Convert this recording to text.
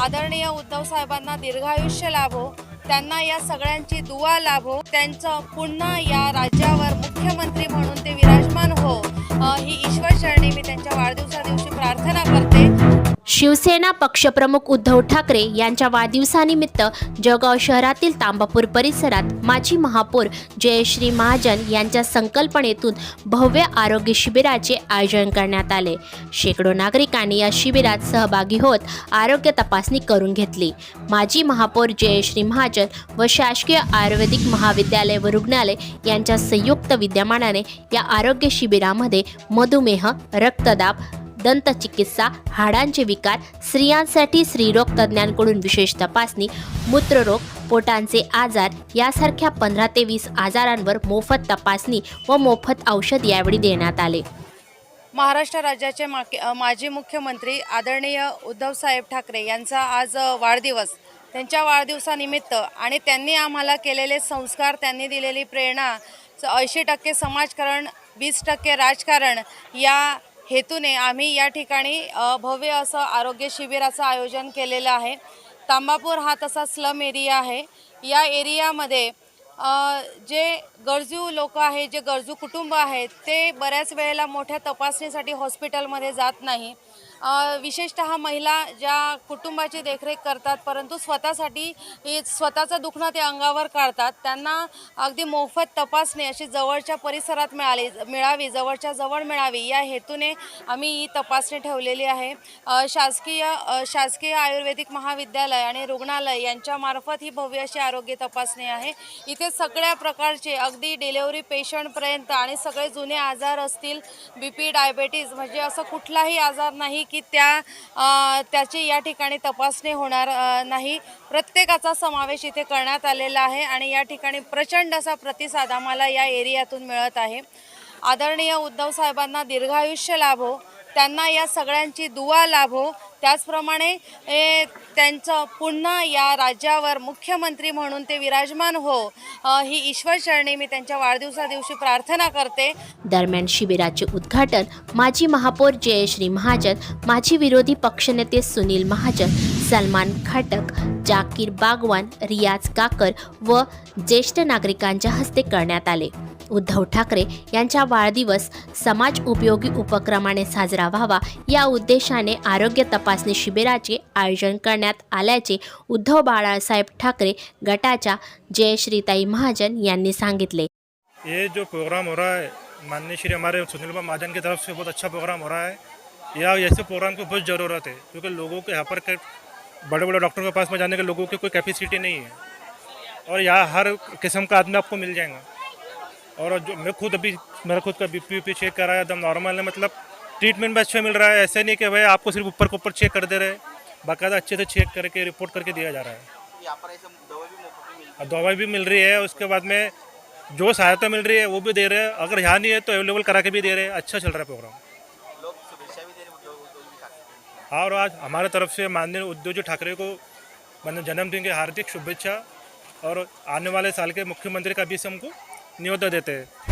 आदरणीय उद्धव साहेबांना दीर्घायुष्य लाभो त्यांना या सगळ्यांची दुवा लाभो त्यांचं पुन्हा या राज्यावर मुख्यमंत्री म्हणून ते विराजमान हो. ही ईश्वर शरणी मी त्यांच्या वाढदिवसा दिवशी प्रार्थना करते. शिवसेना पक्षप्रमुख उद्धव ठाकरे यांच्या वाढदिवसानिमित्त जळगाव शहरातील तांबापूर परिसरात माजी महापौर जयश्री महाजन यांच्या संकल्पनेतून भव्य आरोग्य शिबिराचे आयोजन करण्यात आले. शेकडो नागरिकांनी या शिबिरात सहभागी होत आरोग्य तपासणी करून घेतली. माजी महापौर जयश्री महाजन व शासकीय आयुर्वेदिक महाविद्यालय व रुग्णालय यांच्या संयुक्त विद्यमानाने या आरोग्य शिबिरामध्ये मधुमेह रक्तदाब दंतचिकित्सा हाडांचे विकार स्त्रियांसाठी स्त्रीरोग तज्ज्ञांकडून विशेष तपासणी मूत्ररोग पोटांचे आजार यासारख्या पंधरा ते वीस आजारांवर मोफत तपासणी व मोफत औषध यावेळी देण्यात आले. महाराष्ट्र राज्याचे माके माजी मुख्यमंत्री आदरणीय उद्धवसाहेब ठाकरे यांचा आज वाढदिवस. त्यांच्या वाढदिवसानिमित्त आणि त्यांनी आम्हाला केलेले संस्कार त्यांनी दिलेली प्रेरणा ऐंशी टक्के समाजकारण वीस टक्के राजकारण या हेतूने आम्ही या ठिकाणी भव्य असं आरोग्य शिबिराचं आयोजन केलेलं आहे. तांबापूर हा तसा स्लम एरिया आहे. या एरियामध्ये जे गरजू लोक आहेत जे गरजू कुटुंब आहेत ते बऱ्याच वेळेला मोठ्या तपासणीसाठी हॉस्पिटलमध्ये जात नाही. विशेषतः महिला ज्या कुटुंबाची देखरेख करतात परंतु स्वतःसाठी स्वतःचं दुखणं ते अंगावर काढतात त्यांना अगदी मोफत तपासणी अशी जवळच्या परिसरात मिळाली मिळावी जवळच्या जवळ मिळावी या हेतूने आम्ही ही तपासणी ठेवलेली आहे. शासकीय शासकीय आयुर्वेदिक महाविद्यालय आणि रुग्णालय यांच्यामार्फत ही भव्य अशी आरोग्य तपासणी आहे. इथे सगळ्या प्रकारचे अगदी डिलेवरी पेशंटपर्यंत आणि सगळे जुने आजार असतील बी पी डायबेटीज म्हणजे असं कुठलाही आजार नाही की त्या त्याची या ठिकाणी तपासणी होणार नाही. प्रत्येकाचा समावेश इथे करण्यात आलेला आहे आणि या ठिकाणी प्रचंड असा प्रतिसाद आम्हाला या एरियातून मिळत आहे. आदरणीय उद्धव साहेबांना दीर्घायुष्य लाभो. त्यांना या सगळ्यांची दुवा लाभो. त्याचप्रमाणे त्यांचं पुन्हा या राज्यावर मुख्यमंत्री म्हणून ते विराजमान हो. ही ईश्वर चरणी मी त्यांच्या वाढदिवसा दिवशी प्रार्थना करते. दरम्यान शिबिराचे उद्घाटन माजी महापौर जयश्री महाजन माजी विरोधी पक्षनेते सुनील महाजन सलमान खाटक जाकीर बागवान रियाज काकर व ज्येष्ठ नागरिकांच्या हस्ते करण्यात आले. उद्धव ठाकरे वाढदिवस समाज उपयोगी उपक्रमाने साजरा व्हावा या उद्देशाने आरोग्य तपासणी शिबिराचे आयोजन करण्यात आल्याचे उद्धव बाळासाहेब ठाकरे गटाच्या जयश्रीताई महाजन यांनी सांगितले. ये जो प्रोग्राम हो रहा है, माननीय श्री हमारे सुनील महाजन की तरफ़ से बहुत अच्छा प्रोग्राम हो रहा है। या ऐसे प्रोग्राम की बहुत ज़रूरत है, क्योंकि लोगों के यहाँ पर बड़े बड़े डॉक्टर के पास में जाने के लोगों की कोई कैपेसिटी नहीं है। और यहाँ हर किस्म का आदमी आपको मिल जाएगा। और जो मैं खुद अभी मेरा खुद का बी पी चेक कराया एकदम नॉर्मल है मतलब ट्रीटमेंट भी अच्छा मिल रहा है ऐसा नहीं कि भाई आपको सिर्फ़ ऊपर के ऊपर चेक कर दे रहे बाकायदा अच्छे से चेक करके रिपोर्ट करके दिया जा रहा है। यहाँ पर ऐसे दवा भी मुफ़्त में मिलती और दवाई भी मिल रही है उसके बाद में जो सहायता मिल रही है वो भी दे रहे हैं। अगर यहाँ नहीं है तो अवेलेबल करा के भी दे रहे हैं। अच्छा चल रहा है प्रोग्राम हाँ और आज हमारे तरफ़ से माननीय उद्योग जी ठाकरे को मतलब जन्मदिन की हार्दिक शुभेच्छा। और आने वाले साल के मुख्यमंत्री का भी से हमको न्योता देते।